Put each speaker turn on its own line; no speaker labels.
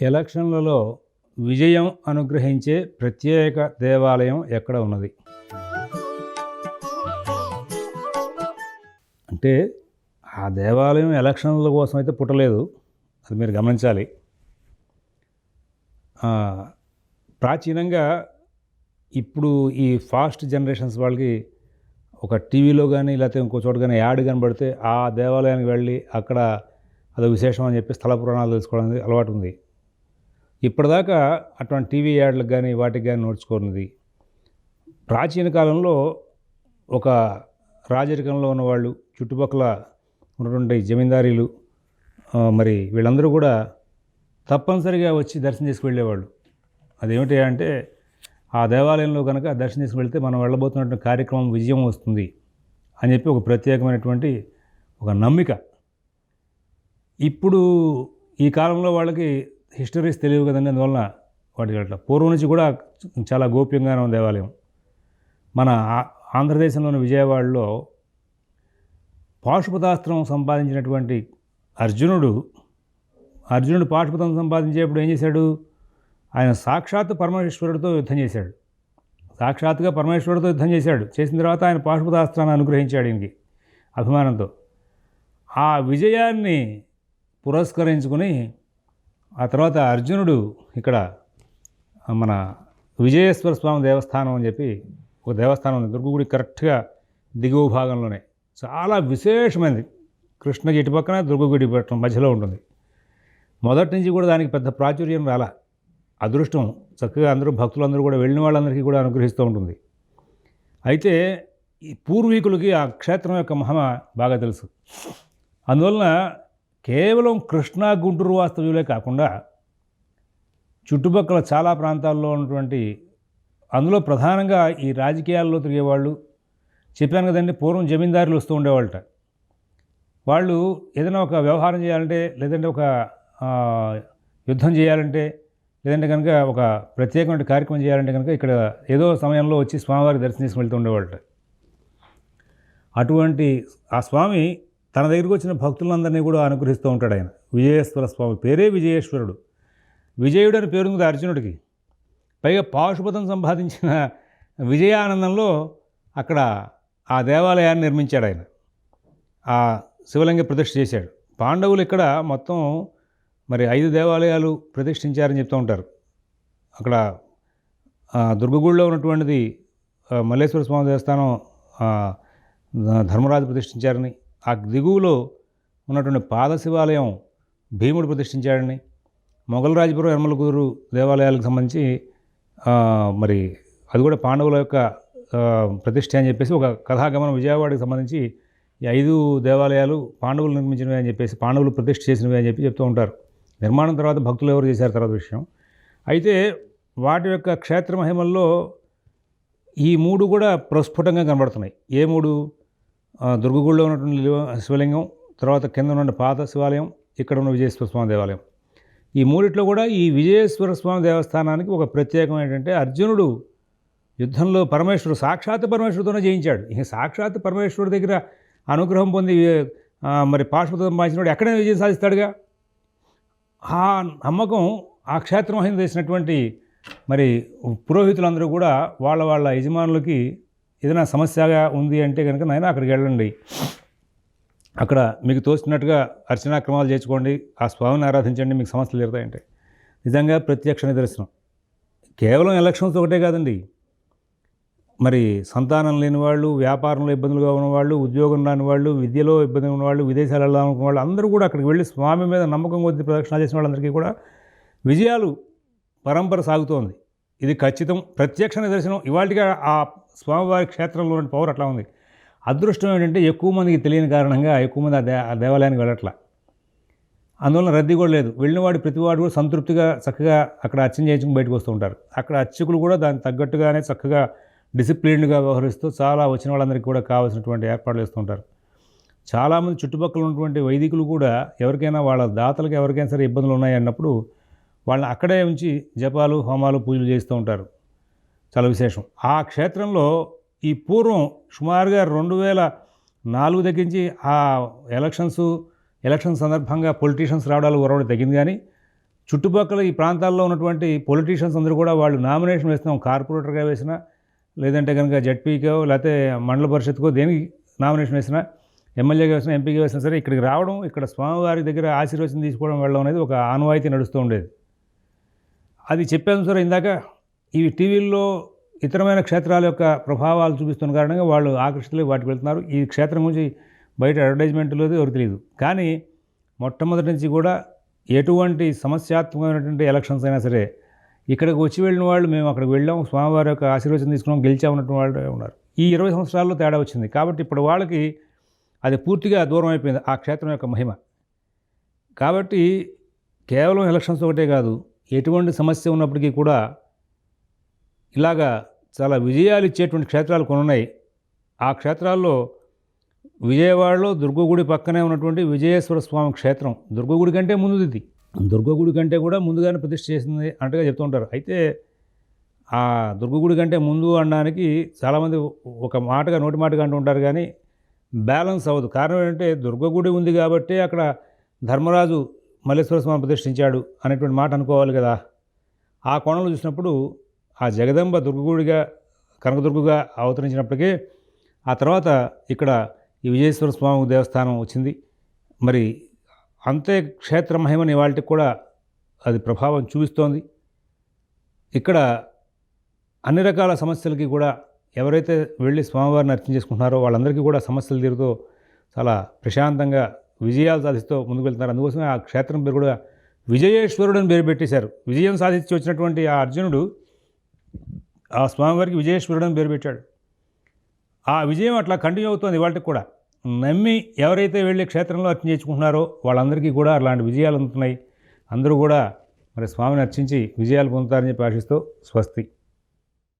ఎలక్షన్లలో విజయం అనుగ్రహించే ప్రత్యేక దేవాలయం ఎక్కడ ఉన్నది? అంటే ఆ దేవాలయం ఎలక్షన్ల కోసం అయితే పుట్టలేదు. అది మీరు గమనించాలి. ప్రాచీనంగా ఇప్పుడు ఈ ఫాస్ట్ జనరేషన్స్ వాళ్ళకి ఒక టీవీలో కానీ లేకపోతే ఇంకో చోట కానీ యాడ్ కనబడితే ఆ దేవాలయానికి వెళ్ళి అక్కడ అదో విశేషం అని చెప్పి స్థల పురాణాలు తెలుసుకోవడానికి అలవాటు ఉంది. ఇప్పటిదాకా అటువంటి టీవీ యాడ్లకు కానీ వాటికి కానీ నోడ్చుకున్నది ప్రాచీన కాలంలో ఒక రాజరికంలో ఉన్నవాళ్ళు చుట్టుపక్కల ఉన్నటువంటి జమీందారీలు మరి వీళ్ళందరూ కూడా తప్పనిసరిగా వచ్చి దర్శనం చేసుకు వెళ్ళేవాళ్ళు. అదేమిటి అంటే ఆ దేవాలయంలో కనుక దర్శనం చేసుకు వెళ్తే మనం వెళ్ళబోతున్నటువంటి కార్యక్రమం విజయం వస్తుంది అని చెప్పి ఒక ప్రత్యేకమైనటువంటి ఒక నమ్మిక. ఇప్పుడు ఈ కాలంలో వాళ్ళకి హిస్టరీస్ తెలియవు కదండి అందువలన వాటికి అట్లా. పూర్వం నుంచి కూడా చాలా గోప్యంగానే ఉన్న దేవాలయం. మన ఆంధ్రదేశంలోని విజయవాడలో పాశుపతాస్త్రం సంపాదించినటువంటి అర్జునుడు అర్జునుడు పాశుపతం సంపాదించేప్పుడు ఏం చేశాడు? ఆయన సాక్షాత్ పరమేశ్వరుడితో యుద్ధం చేశాడు. సాక్షాత్తుగా పరమేశ్వరుడితో యుద్ధం చేశాడు. చేసిన తర్వాత ఆయన పాశుపతాస్త్రాన్ని అనుగ్రహించాడు ఈయనకి అభిమానంతో. ఆ విజయాన్ని పురస్కరించుకుని ఆ తర్వాత అర్జునుడు ఇక్కడ మన విజయేశ్వర స్వామి దేవస్థానం అని చెప్పి ఒక దేవస్థానం ఉంది. దుర్గగుడి కరెక్ట్గా దిగువ భాగంలోనే. చాలా విశేషమైనది. కృష్ణకి ఇటు పక్కన దుర్గగుడి పట్టణం మధ్యలో ఉంటుంది. మొదటి నుంచి కూడా దానికి పెద్ద ప్రాచుర్యం రాలా. అదృష్టం. చక్కగా అందరూ భక్తులందరూ కూడా వెళ్ళిన వాళ్ళందరికీ కూడా అనుగ్రహిస్తూ ఉంటుంది. అయితే ఈ పూర్వీకులకి ఆ క్షేత్రం యొక్క మహమ బాగా తెలుసు. అందువలన కేవలం కృష్ణా గుంటూరు వాస్తవ్యులే కాకుండా చుట్టుపక్కల చాలా ప్రాంతాల్లో ఉన్నటువంటి అందులో ప్రధానంగా ఈ రాజకీయాల్లో తిరిగేవాళ్ళు చెప్పాను కదండి పూర్వం జమీందారులు వస్తూ ఉండేవాళ్ళట. వాళ్ళు ఏదైనా ఒక వ్యవహారం చేయాలంటే లేదంటే ఒక యుద్ధం చేయాలంటే లేదంటే కనుక ఒక ప్రత్యేకమైన కార్యక్రమం చేయాలంటే కనుక ఇక్కడ ఏదో సమయంలో వచ్చి స్వామివారి దర్శనం చేసుకుని వెళ్తూ ఉండేవాళ్ళట. అటువంటి ఆ స్వామి తన దగ్గరికి వచ్చిన భక్తులందరినీ కూడా అనుగ్రహిస్తూ ఉంటాడు ఆయన. విజయేశ్వర స్వామి పేరే విజయేశ్వరుడు. విజయుడు అని పేరుంది అర్జునుడికి. పైగా పాశుపతం సంపాదించిన విజయానందంలో అక్కడ ఆ దేవాలయాన్ని నిర్మించాడు ఆయన. ఆ శివలింగ ప్రతిష్ఠ చేశాడు. పాండవులు ఇక్కడ మొత్తం మరి ఐదు దేవాలయాలు ప్రతిష్ఠించారని చెప్తూ ఉంటారు. అక్కడ ఆ, దుర్గగుడిలో ఉన్నటువంటిది మల్లేశ్వర స్వామి దేవస్థానం ధర్మరాజు ప్రతిష్ఠించారని ఆ దిగువలో ఉన్నటువంటి పాద శివాలయం భీముడు ప్రతిష్ఠించాడని మొఘలరాజపురం యనమలకూరు దేవాలయాలకు సంబంధించి మరి అది కూడా పాండవుల యొక్క ప్రతిష్ట అని చెప్పేసి ఒక కథాగమనం విజయవాడకి సంబంధించి ఈ ఐదు దేవాలయాలు పాండవులు నిర్మించినవి అని చెప్పేసి పాండవులు ప్రతిష్ఠ చేసినవి అని చెప్పి చెప్తూ ఉంటారు. నిర్మాణం తర్వాత భక్తులు ఎవరు చేశారు తర్వాత విషయం. అయితే వాటి యొక్క క్షేత్ర మహిమల్లో ఈ మూడు కూడా ప్రస్ఫుటంగా కనబడుతున్నాయి. ఏ మూడు? దుర్గగుడిలో ఉన్నటువంటి శివలింగం తర్వాత కింద ఉన్న పాత శివాలయం ఇక్కడ ఉన్న విజయేశ్వర స్వామి దేవాలయం. ఈ మూడిట్లో కూడా ఈ విజయేశ్వర స్వామి దేవస్థానానికి ఒక ప్రత్యేకం ఏంటంటే అర్జునుడు యుద్ధంలో పరమేశ్వరుడు సాక్షాత్ పరమేశ్వరుడితోనే జయించాడు. ఇక సాక్షాత్ పరమేశ్వరుడి దగ్గర అనుగ్రహం పొంది మరి పాశుపతం పాయించినవాడు ఎక్కడైనా విజయం సాధిస్తాడుగా? ఆ నమ్మకం ఆ క్షేత్రం చేసినటువంటి మరి పురోహితులందరూ కూడా వాళ్ళ వాళ్ళ యజమానులకి ఏదైనా సమస్యగా ఉంది అంటే కనుక నాయన అక్కడికి వెళ్ళండి. అక్కడ మీకు తోచినట్టుగా అర్చనాక్రమాలు చేర్చుకోండి. ఆ స్వామిని ఆరాధించండి. మీకు సమస్యలు తీరుతాయంటే. నిజంగా ప్రత్యక్ష నిదర్శనం. కేవలం ఎలక్షన్స్ ఒకటే కాదండి. మరి సంతానం లేని వాళ్ళు వ్యాపారంలో ఇబ్బందులుగా ఉన్నవాళ్ళు ఉద్యోగం రాని వాళ్ళు విద్యలో ఇబ్బంది ఉన్నవాళ్ళు విదేశాలు వెళ్ళాలనుకున్న వాళ్ళు అందరూ కూడా అక్కడికి వెళ్ళి స్వామి మీద నమ్మకం కొద్ది ప్రదక్షిణ చేసిన వాళ్ళందరికీ కూడా విజయాలు పరంపర సాగుతోంది. ఇది ఖచ్చితం ప్రత్యక్ష నిదర్శనం. ఇవాళగా ఆ స్వామివారి క్షేత్రంలో ఉన్న పవర్ అట్లా ఉంది. అదృష్టం ఏంటంటే ఎక్కువ మందికి తెలియని కారణంగా ఎక్కువ మంది ఆ దే ఆ దేవాలయానికి వెళ్ళట్లా. అందువలన రద్దీ కూడా లేదు. వెళ్ళినవాడు ప్రతివాడు కూడా సంతృప్తిగా చక్కగా అక్కడ అర్చన చేయించుకుని బయటకు వస్తూ ఉంటారు. అక్కడ అర్చకులు కూడా దానికి తగ్గట్టుగానే చక్కగా డిసిప్లిన్డ్గా వ్యవహరిస్తూ చాలా వచ్చిన వాళ్ళందరికీ కూడా కావాల్సినటువంటి ఏర్పాట్లు చేస్తూ ఉంటారు. చాలామంది చుట్టుపక్కల ఉన్నటువంటి వైదికులు కూడా ఎవరికైనా వాళ్ళ దాతలకు ఎవరికైనా సరే ఇబ్బందులు ఉన్నాయి అన్నప్పుడు వాళ్ళని అక్కడే ఉంచి జపాలు హోమాలు పూజలు చేస్తూ ఉంటారు. చాలా విశేషం. ఆ క్షేత్రంలో ఈ పూర్వం సుమారుగా రెండు వేల నాలుగు తగ్గించి ఆ ఎలక్షన్స్ ఎలక్షన్ సందర్భంగా పొలిటీషియన్స్ రావడాలు ఉరవడం తగ్గింది కానీ చుట్టుపక్కల ఈ ప్రాంతాల్లో ఉన్నటువంటి పొలిటీషియన్స్ అందరూ కూడా వాళ్ళు నామినేషన్ వేస్తున్నాం కార్పొరేటర్గా వేసినా లేదంటే కనుక జడ్పీకో లేకపోతే మండల పరిషత్కో దేనికి నామినేషన్ వేసినా ఎమ్మెల్యేగా వేసినా ఎంపీగా వేసినా సరే ఇక్కడికి రావడం ఇక్కడ స్వామివారి దగ్గర ఆశీర్వచనం తీసుకోవడం వెళ్ళడం అనేది ఒక ఆనవాయితీ నడుస్తూ ఉండేది. అది చెప్పాను సార్ ఇందాక ఇవి టీవీల్లో ఇతరమైన క్షేత్రాల యొక్క ప్రభావాలు చూపిస్తున్న కారణంగా వాళ్ళు ఆకర్షితులు వాటికి వెళ్తున్నారు. ఈ క్షేత్రం గురించి బయట అడ్వర్టైజ్మెంట్ లేదు. ఎవరు తెలియదు కానీ మొట్టమొదటి నుంచి కూడా ఎటువంటి సమస్యాత్మకమైనటువంటి ఎలక్షన్స్ అయినా సరే ఇక్కడికి వచ్చి వెళ్ళిన వాళ్ళు మేము అక్కడికి వెళ్ళాం స్వామివారి యొక్క ఆశీర్వచనం తీసుకున్నాం. గెలిచామన్నటువంటి వాళ్ళు ఉన్నారు. ఈ ఇరవై సంవత్సరాల్లో తేడా వచ్చింది. కాబట్టి ఇప్పుడు వాళ్ళకి అది పూర్తిగా దూరం అయిపోయింది ఆ క్షేత్రం యొక్క మహిమ. కాబట్టి కేవలం ఎలక్షన్స్ ఒకటే కాదు ఎటువంటి సమస్య ఉన్నప్పటికీ కూడా ఇలాగా చాలా విజయాలు ఇచ్చేటువంటి క్షేత్రాలు కొన్ని ఉన్నాయి ఆ క్షేత్రాల్లో విజయవాడలో దుర్గగుడి పక్కనే ఉన్నటువంటి విజయేశ్వర స్వామి క్షేత్రం దుర్గగుడి కంటే ముందు ఇది దుర్గగుడి కంటే కూడా ముందుగానే ప్రతిష్ఠ చేసింది అంటగా చెప్తుంటారు అయితే ఆ దుర్గగుడి కంటే ముందు అనడానికి చాలామంది ఒక మాటగా నోటి మాటగా అంటూ ఉంటారు కానీ బ్యాలెన్స్ అవ్వదు. కారణం ఏంటంటే దుర్గగుడి ఉంది కాబట్టి అక్కడ ధర్మరాజు మల్లేశ్వర స్వామి ప్రతిష్ఠించాడు అనేటువంటి మాట అనుకోవాలి కదా. ఆ కోణంలో చూసినప్పుడు ఆ జగదంబ దుర్గగుడిగా కనకదుర్గగా అవతరించినప్పటికీ ఆ తర్వాత ఇక్కడ ఈ విజయేశ్వర స్వామి దేవస్థానం వచ్చింది. మరి అంతే క్షేత్ర మహిమని వాళ్ళకి కూడా అది ప్రభావం చూపిస్తోంది. ఇక్కడ అన్ని రకాల సమస్యలకి కూడా ఎవరైతే వెళ్ళి స్వామివారిని అర్చన చేసుకుంటున్నారో వాళ్ళందరికీ కూడా సమస్యలు తీరుతూ చాలా ప్రశాంతంగా విజయాలు సాధిస్తూ ముందుకు వెళ్తున్నారు. అందుకోసమే ఆ క్షేత్రం పేరు కూడా విజయేశ్వరుడు అని పేరు పెట్టేశారు. విజయం సాధించి వచ్చినటువంటి ఆ అర్జునుడు ఆ స్వామివారికి విజయేశ్వరుడు అని పేరు పెట్టాడు. ఆ విజయం అట్లా కంటిన్యూ అవుతుంది వాళ్ళకి కూడా. నమ్మి ఎవరైతే వెళ్ళి క్షేత్రంలో అర్చన చేసుకుంటున్నారో వాళ్ళందరికీ కూడా అలాంటి విజయాలు అందుతున్నాయి. అందరూ కూడా మరి స్వామిని అర్చించి విజయాలు పొందుతారని చెప్పి ఆశిస్తూ స్వస్తి.